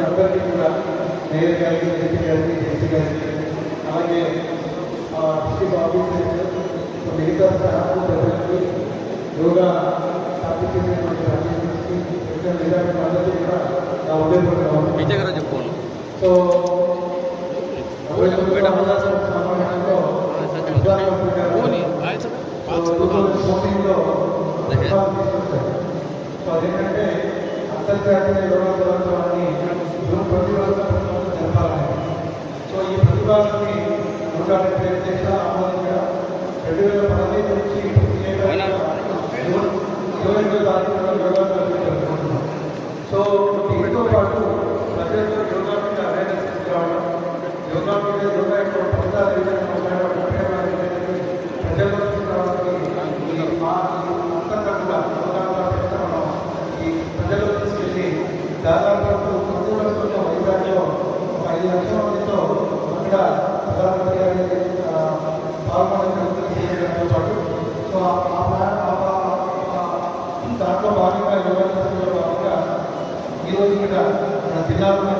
అందరికీ కూడా మేయర్ గారికి డిప్యూటీ గారికి జెస్సీ గారికి అలాగే డిస్ట్రిక్ట్ ఆఫీసర్స్ మిగతా స్టాఫ్ ప్రజలకి యోగా ఇంకా మిగతా అందరికీ కూడా నా సో సమావేశంలో ప్రధానమంత్రి గారు ఫోర్టీన్లో సో అదేంటంటే అంతర్జాతీయ యోగా దినోత్సవాన్ని జూన్ ప్రతిరోజు జరపాలని. సో ఈ ప్రతిభాన్ని నూట డెబ్బై ఆమోదంగా రెండు వేల పదహైదు నుంచి ప్రతి ఇరవై ఎనిమిదో తారీఖున యోగా జరుపుకుంటున్నాం. సో దీంతో పాటు ప్రజల్లో యోగా మీద అవేర్నెస్ తీసుకురావడం యోగా మీద యోగా యొక్క ఏ విధంగా అక్కడ ప్రధానమంత్రి గారి పాటు. సో ఆ దాంట్లో భాగంగా యోగా చేస్తున్న భాగంగా ఈ రోజు మన జిల్లాలో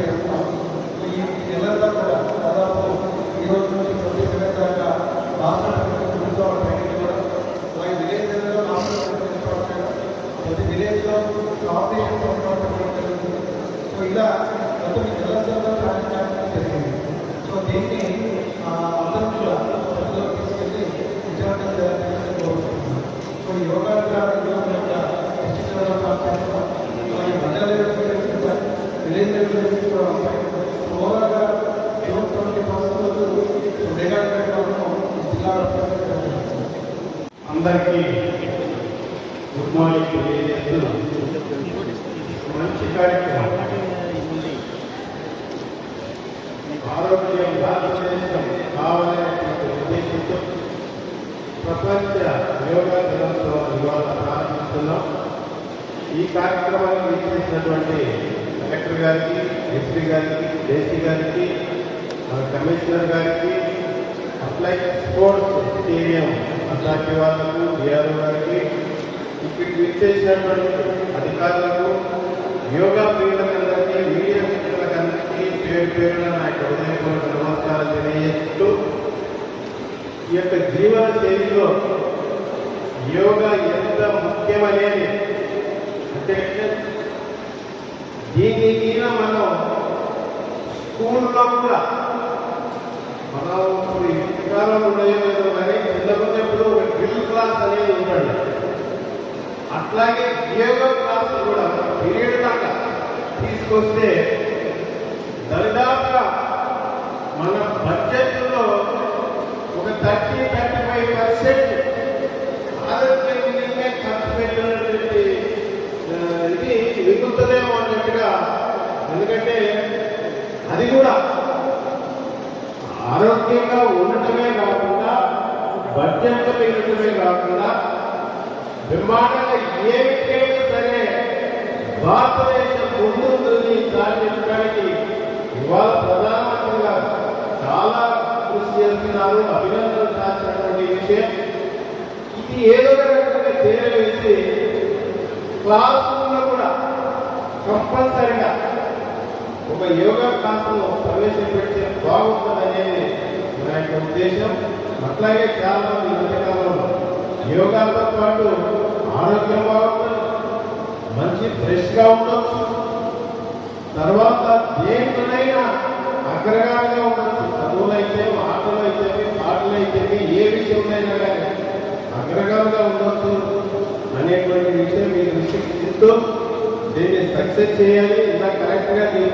చేస్తున్నాం ఈ నెలంతా కూడా దాదాపు ఈ రోజు నుంచి ప్రతి దాకా రాష్ట్ర ప్రభుత్వం కూడా అలాగే రాష్ట్ర ప్రతి విలేజ్లో కాంపిటీషన్ సో ఇలా మొత్తం ఈ నెలంతా ప్లానింగ్ చేయడం జరిగింది. దీన్ని ఆ, కూడా ప్రజలకు తీసుకెళ్ళి విజయవంతం చేయాలని కోరుకుంటున్నాను సో యోగా ద్వారా యొక్క ఓవరాల్గా ట్వంటీ ఫస్ట్ మెగా జిల్లా అందరికీ గుడ్ మార్నింగ్ తెలియజేస్తున్నాను మంచి కార్యక్రమం ఆరోగ్యం భారతదేశం కావాలనేటువంటి ఉద్దేశంతో ప్రపంచ యోగా దినోత్సవం ఇవాళ ప్రారంభిస్తున్నాం. ఈ కార్యక్రమానికి ఇచ్చేసినటువంటి కలెక్టర్ గారికి ఎస్పీ గారికి జేసీ గారికి మన కమిషనర్ గారికి అప్లై స్పోర్ట్స్ స్టేడియం అట్లాంటి వాళ్ళకు డిఆర్ఓ గారికి ఇక్కడ ఇచ్చేసినటువంటి అధికారులకు యోగా ప్రియులకందరికీ మీడియా మిత్రులకందరికీ పేరు పేరున నా యొక్క హృదయపూర్వక నమస్కారం తెలియజేస్తూ యొక్క జీవన శైలిలో యోగా ఎంత ముఖ్యమనేది అంటే దీన్ని మీద మనం స్కూల్లో కూడా మనం ఇప్పుడు ఇంతకాలం ఉండలేదు కానీ చిన్నప్పుడు ఒక డ్రిల్ క్లాస్ అనేది ఉంటాడు అట్లాగే యోగా క్లాస్ కూడా పీరియడ్ దాకా తీసుకొస్తే దరిదాపుగా మన బడ్జెట్లో ఎందుకంటే అది కూడా ఆరోగ్యంగా ఉండటమే కాకుండా బడ్జెట్ పెరగటమే కాకుండా బ్రహ్మాండంగా ఏమిటైనా సరే భారతదేశం ముందుంటుంది సాధించడానికి ఇవాళ ప్రధానమంత్రి గారు చాలా కృషి చేస్తున్నారు అభినందనలు సాధించినటువంటి విషయం. ఇది ఏదో ఒక రకంగా చేరవేసి క్లాస్ రూమ్లో కూడా కంపల్సరిగా ఒక యోగా క్లాసులో ప్రవేశపెడితే బాగుంటుందనేది నా యొక్క ఉద్దేశం. అట్లాగే చాలా మంది ఈ మధ్యకాలంలో యోగాతో పాటు ఆరోగ్యం బాగుంటుంది మంచి ఫ్రెష్గా ఉండొచ్చు. తర్వాత దేంట్లోనైనా అగ్రగామిగా ఉండొచ్చు. చదువులు అయితే ఆటలు అయితే పాటలు అయితే ఏ విషయంలో కానీ అగ్రగామిగా ఉండొచ్చు అనేటువంటి విషయం మీరు విషయం చెప్తూ దీన్ని సక్సెస్ చేయాలి. ఇలా కరెక్ట్గా దీని